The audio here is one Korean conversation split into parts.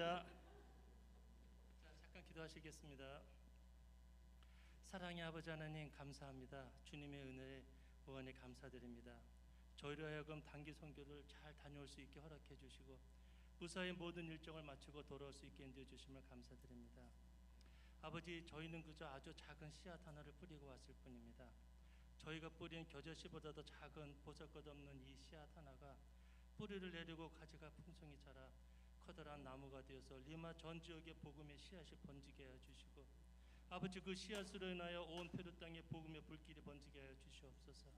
기도하겠습니다. 자, 잠깐 기도하시겠습니다. 사랑의 아버지 하나님 감사합니다. 주님의 은혜에 무한히 감사드립니다. 저희로 하여금 단기 선교를 잘 다녀올 수 있게 허락해 주시고 무사히 모든 일정을 마치고 돌아올 수 있게 인도해 주심을 감사드립니다. 아버지 저희는 그저 아주 작은 씨앗 하나를 뿌리고 왔을 뿐입니다. 저희가 뿌린 겨자씨보다도 작은 보잘것없는 이 씨앗 하나가 뿌리를 내리고 가지가 풍성히 자라 커다란 나무가 되어서 리마 전 지역의 복음의 씨앗이 번지게 하여 주시고 아버지 그 씨앗으로 인하여 온 페루 땅에 복음의 불길이 번지게 하여 주시옵소서.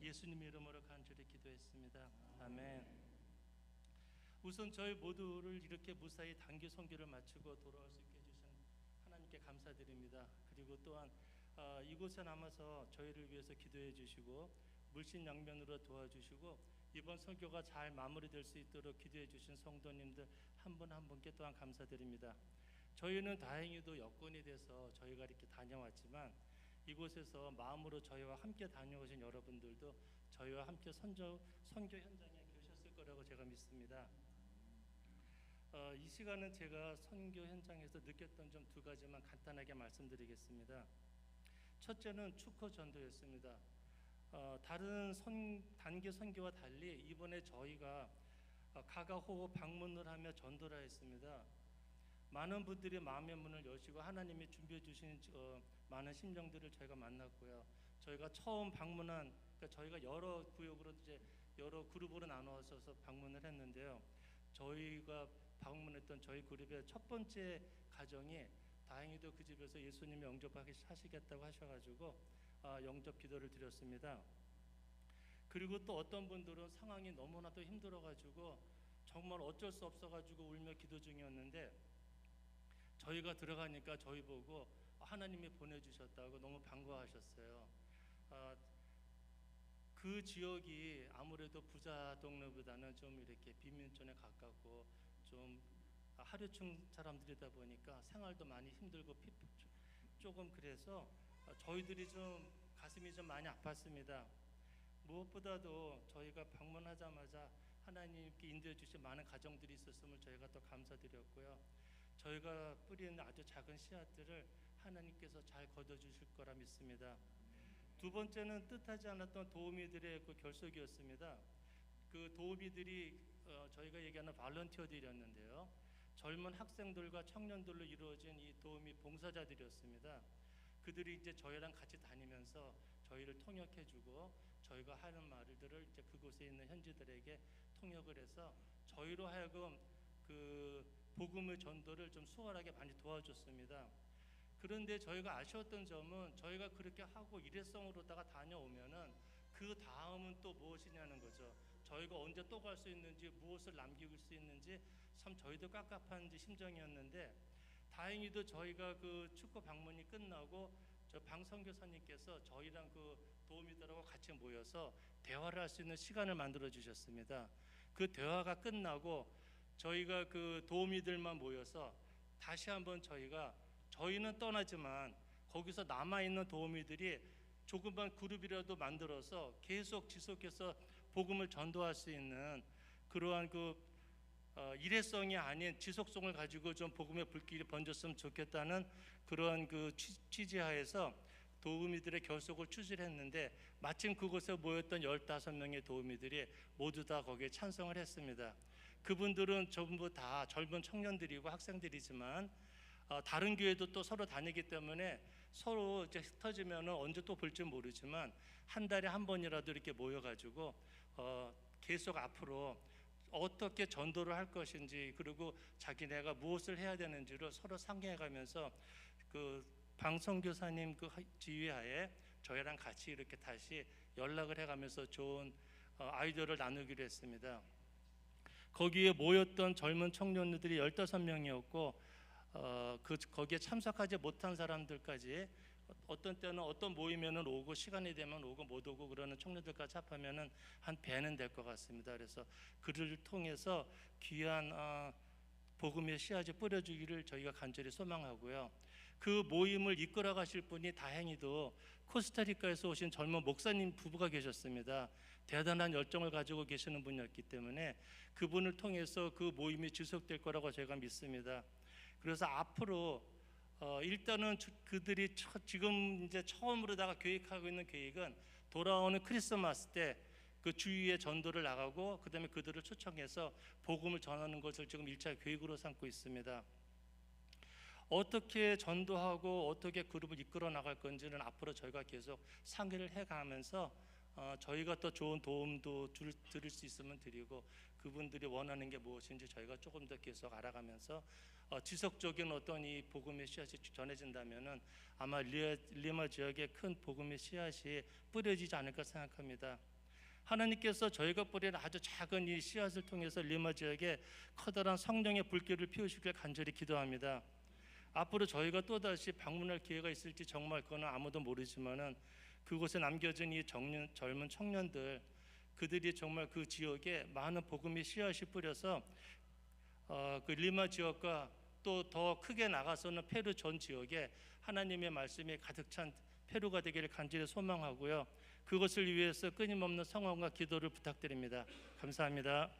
예수님 이름으로 간절히 기도했습니다. 아멘. 우선 저희 모두를 이렇게 무사히 단기 선교를 마치고 돌아올 수 있게 해주신 하나님께 감사드립니다. 그리고 또한 어, 이곳에 남아서 저희를 위해서 기도해 주시고 물신 양면으로 도와주시고 이번 선교가 잘 마무리될 수 있도록 기도해 주신 성도님들 한분한 분께 또한 감사드립니다. 저희는 다행히도 여건이 돼서 저희가 이렇게 다녀왔지만 이곳에서 마음으로 저희와 함께 다녀오신 여러분들도 저희와 함께 선조, 선교 현장에 계셨을 거라고 제가 믿습니다. 어, 이 시간은 제가 선교 현장에서 느꼈던 점 두 가지만 간단하게 말씀드리겠습니다. 첫째는 축호 전도였습니다. 어, 다른 선, 단기 선교와 달리 이번에 저희가 어, 가가호 방문을 하며 전도를 했습니다. 많은 분들이 마음의 문을 여시고 하나님이 준비해 주신 어, 많은 심정들을 저희가 만났고요. 저희가 처음 방문한 그러니까 저희가 여러 구역으로 이제 여러 그룹으로 나누어서 방문을 했는데요. 저희가 방문했던 저희 그룹의 첫 번째 가정이 다행히도 그 집에서 예수님이 영접하시겠다고 하셔가지고 아, 영접 기도를 드렸습니다. 그리고 또 어떤 분들은 상황이 너무나도 힘들어가지고 정말 어쩔 수 없어가지고 울며 기도 중이었는데 저희가 들어가니까 저희 보고 하나님이 보내주셨다고 너무 반가워하셨어요. 아, 그 지역이 아무래도 부자 동네보다는 좀 이렇게 빈민촌에 가깝고 좀 하류층 사람들이다 보니까 생활도 많이 힘들고 피, 조금 그래서 저희들이 좀 가슴이 좀 많이 아팠습니다. 무엇보다도 저희가 방문하자마자 하나님께 인도해 주신 많은 가정들이 있었음을 저희가 또 감사드렸고요. 저희가 뿌리는 아주 작은 씨앗들을 하나님께서 잘 거둬 주실 거라 믿습니다. 두 번째는 뜻하지 않았던 도우미들의 그 결속이었습니다. 그 도우미들이 어, 저희가 얘기하는 발런티어들이었는데요. 젊은 학생들과 청년들로 이루어진 이 도우미 봉사자들이었습니다. 그들이 이제 저희랑 같이 다니면서 저희를 통역해주고 저희가 하는 말들을 이제 그곳에 있는 현지들에게 통역을 해서 저희로 하여금 그 복음의 전도를 좀 수월하게 많이 도와줬습니다. 그런데 저희가 아쉬웠던 점은 저희가 그렇게 하고 일회성으로다가 다녀오면은 그 다음은 또 무엇이냐는 거죠. 저희가 언제 또 갈 수 있는지 무엇을 남길 수 있는지 참 저희도 깝깝한 심정이었는데 다행히도 저희가 그 축구 방문이 끝나고 저 방성교사님께서 저희랑 그 도우미들하고 같이 모여서 대화를 할 수 있는 시간을 만들어 주셨습니다. 그 대화가 끝나고 저희가 그 도우미들만 모여서 다시 한번 저희가 저희는 떠나지만 거기서 남아 있는 도우미들이 조그만 그룹이라도 만들어서 계속 지속해서 복음을 전도할 수 있는 그러한 그 어, 일회성이 아닌 지속성을 가지고 좀 복음의 불길이 번졌으면 좋겠다는 그러한 그 취지하에서 도우미들의 결속을 추진했는데 마침 그곳에 모였던 15명의 도우미들이 모두 다 거기에 찬성을 했습니다. 그분들은 전부 다 젊은 청년들이고 학생들이지만 어, 다른 교회도 또 서로 다니기 때문에 서로 이제 흩어지면 언제 또 볼지 모르지만 한 달에 한 번이라도 이렇게 모여가지고 어, 계속 앞으로 어떻게 전도를 할 것인지 그리고 자기네가 무엇을 해야 되는지를 서로 상의해가면서 그 방송 교사님 그 지휘하에 저희랑 같이 이렇게 다시 연락을 해가면서 좋은 어, 아이디어를 나누기로 했습니다. 거기에 모였던 젊은 청년들이 15명이었고 어, 그 거기에 참석하지 못한 사람들까지 어떤 때는 어떤 모이면은 오고 시간이 되면 오고 못 오고 그러는 청년들까지 합하면은 한 배는 될 것 같습니다. 그래서 그를 통해서 귀한 어, 복음의 씨앗이 뿌려주기를 저희가 간절히 소망하고요. 그 모임을 이끌어 가실 분이 다행히도 코스타리카에서 오신 젊은 목사님 부부가 계셨습니다. 대단한 열정을 가지고 계시는 분이었기 때문에 그분을 통해서 그 모임이 지속될 거라고 제가 믿습니다. 그래서 앞으로 어, 일단은 주- 그들이 처- 지금 이제 처음으로다가 계획하고 있는 계획은 돌아오는 크리스마스 때 그 주위에 전도를 나가고 그다음에 그들을 초청해서 복음을 전하는 것을 지금 일차 계획으로 삼고 있습니다. 어떻게 전도하고 어떻게 그룹을 이끌어 나갈 건지는 앞으로 저희가 계속 상의를 해가면서 어, 저희가 또 좋은 도움도 줄, 드릴 수 있으면 드리고 그분들이 원하는 게 무엇인지 저희가 조금 더 계속 알아가면서 어, 지속적인 어떤 이 복음의 씨앗이 전해진다면은 아마 리, 리마 지역에 큰 복음의 씨앗이 뿌려지지 않을까 생각합니다. 하나님께서 저희가 뿌리는 아주 작은 이 씨앗을 통해서 리마 지역에 커다란 성령의 불길을 피우시길 간절히 기도합니다. 앞으로 저희가 또 다시 방문할 기회가 있을지 정말 그거는 아무도 모르지만은 그곳에 남겨진 이 정년, 젊은 청년들 그들이 정말 그 지역에 많은 복음의 씨앗이 뿌려서 어, 그 리마 지역과 또 더 크게 나가서는 페루 전 지역에 하나님의 말씀이 가득 찬 페루가 되기를 간절히 소망하고요. 그것을 위해서 끊임없는 성원과 기도를 부탁드립니다. 감사합니다.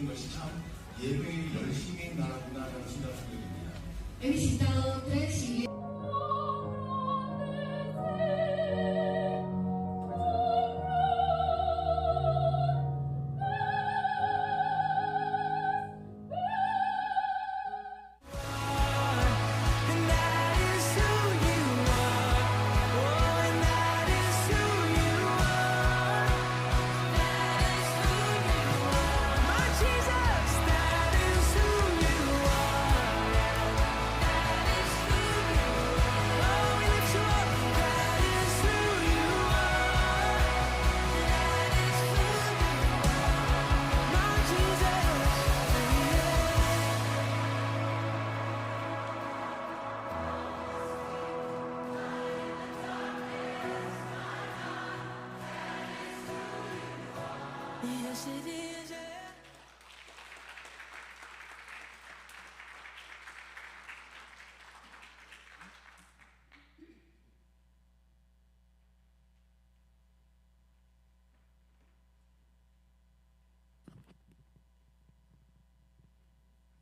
뚫어드린 것이 참 예배에 열심히 나가구나라는 생각이 듭니다.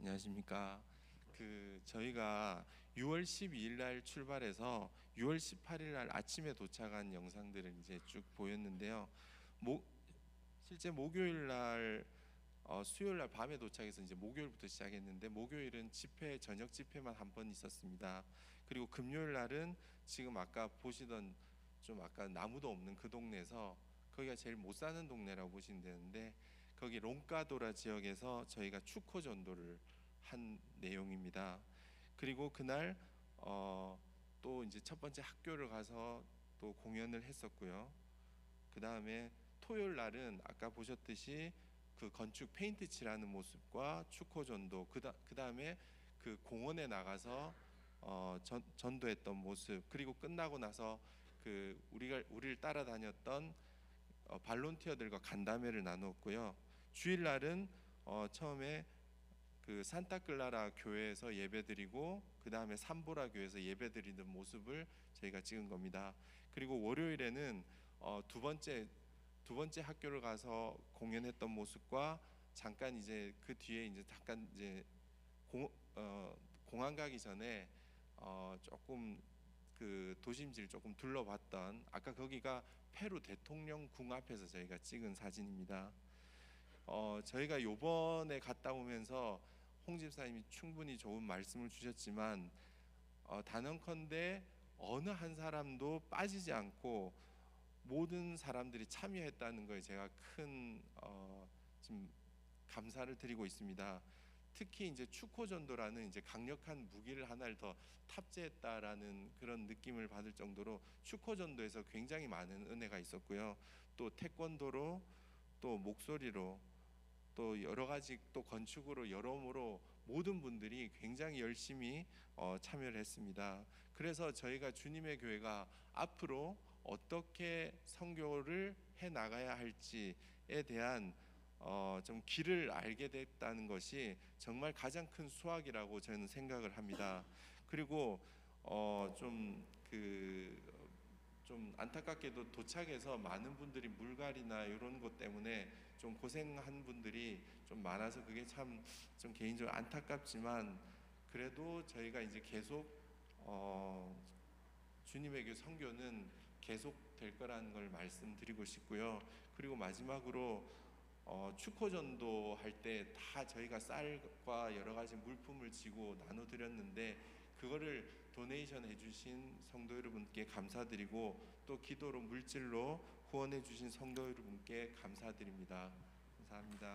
안녕하십니까. 그 저희가 6월 12일 날 출발해서 6월 18일 날 아침에 도착한 영상들을 이제 쭉 보였는데요. 목 실제 목요일 날 어, 수요일 날 밤에 도착해서 이제 목요일부터 시작했는데 목요일은 집회 저녁 집회만 한 번 있었습니다. 그리고 금요일 날은 지금 아까 보시던 좀 아까 나무도 없는 그 동네에서 거기가 제일 못 사는 동네라고 보시면 되는데 거기 롱카도라 지역에서 저희가 축호 전도를 한 내용입니다. 그리고 그날 어, 또 이제 첫 번째 학교를 가서 또 공연을 했었고요. 그 다음에 토요일 날은 아까 보셨듯이 그 건축 페인트 칠하는 모습과 축호 전도 그다 그 다음에 그 공원에 나가서 어, 전, 전도했던 모습 그리고 끝나고 나서 그 우리가 우리를 따라다녔던 어, 발론티어들과 간담회를 나눴고요. 주일 날은 어, 처음에 그 산타클라라 교회에서 예배드리고 그 다음에 삼보라 교회에서 예배드리는 모습을 저희가 찍은 겁니다. 그리고 월요일에는 어, 두 번째 두 번째 학교를 가서 공연했던 모습과 잠깐 이제 그 뒤에 이제 잠깐 이제 공, 어, 공항 가기 전에 어, 조금 그 도심지를 조금 둘러봤던 아까 거기가 페루 대통령 궁 앞에서 저희가 찍은 사진입니다. 어, 저희가 요번에 갔다 오면서 홍 집사님이 충분히 좋은 말씀을 주셨지만 어, 단언컨대 어느 한 사람도 빠지지 않고 모든 사람들이 참여했다는 거에 제가 큰 어, 지금 감사를 드리고 있습니다. 특히 이제 축호 전도라는 이제 강력한 무기를 하나를 더 탑재했다라는 그런 느낌을 받을 정도로 축호 전도에서 굉장히 많은 은혜가 있었고요. 또 태권도로 또 목소리로 또 여러 가지 또 건축으로 여러모로 모든 분들이 굉장히 열심히 어, 참여를 했습니다. 그래서 저희가 주님의 교회가 앞으로 어떻게 선교를 해 나가야 할지에 대한 어, 좀 길을 알게 됐다는 것이 정말 가장 큰 수확이라고 저는 생각을 합니다. 그리고 어, 좀그 좀 안타깝게도 도착해서 많은 분들이 물갈이나 이런 것 때문에 좀 고생한 분들이 좀 많아서 그게 참 좀 개인적으로 안타깝지만 그래도 저희가 이제 계속 어, 주님에게 선교는 계속 될 거라는 걸 말씀드리고 싶고요. 그리고 마지막으로 어, 축호 전도 할 때 다 저희가 쌀과 여러 가지 물품을 지고 나눠 드렸는데 그거를 도네이션 해주신 성도 여러분께 감사드리고 또 기도로 물질로 후원해 주신 성도 여러분께 감사드립니다. 감사합니다.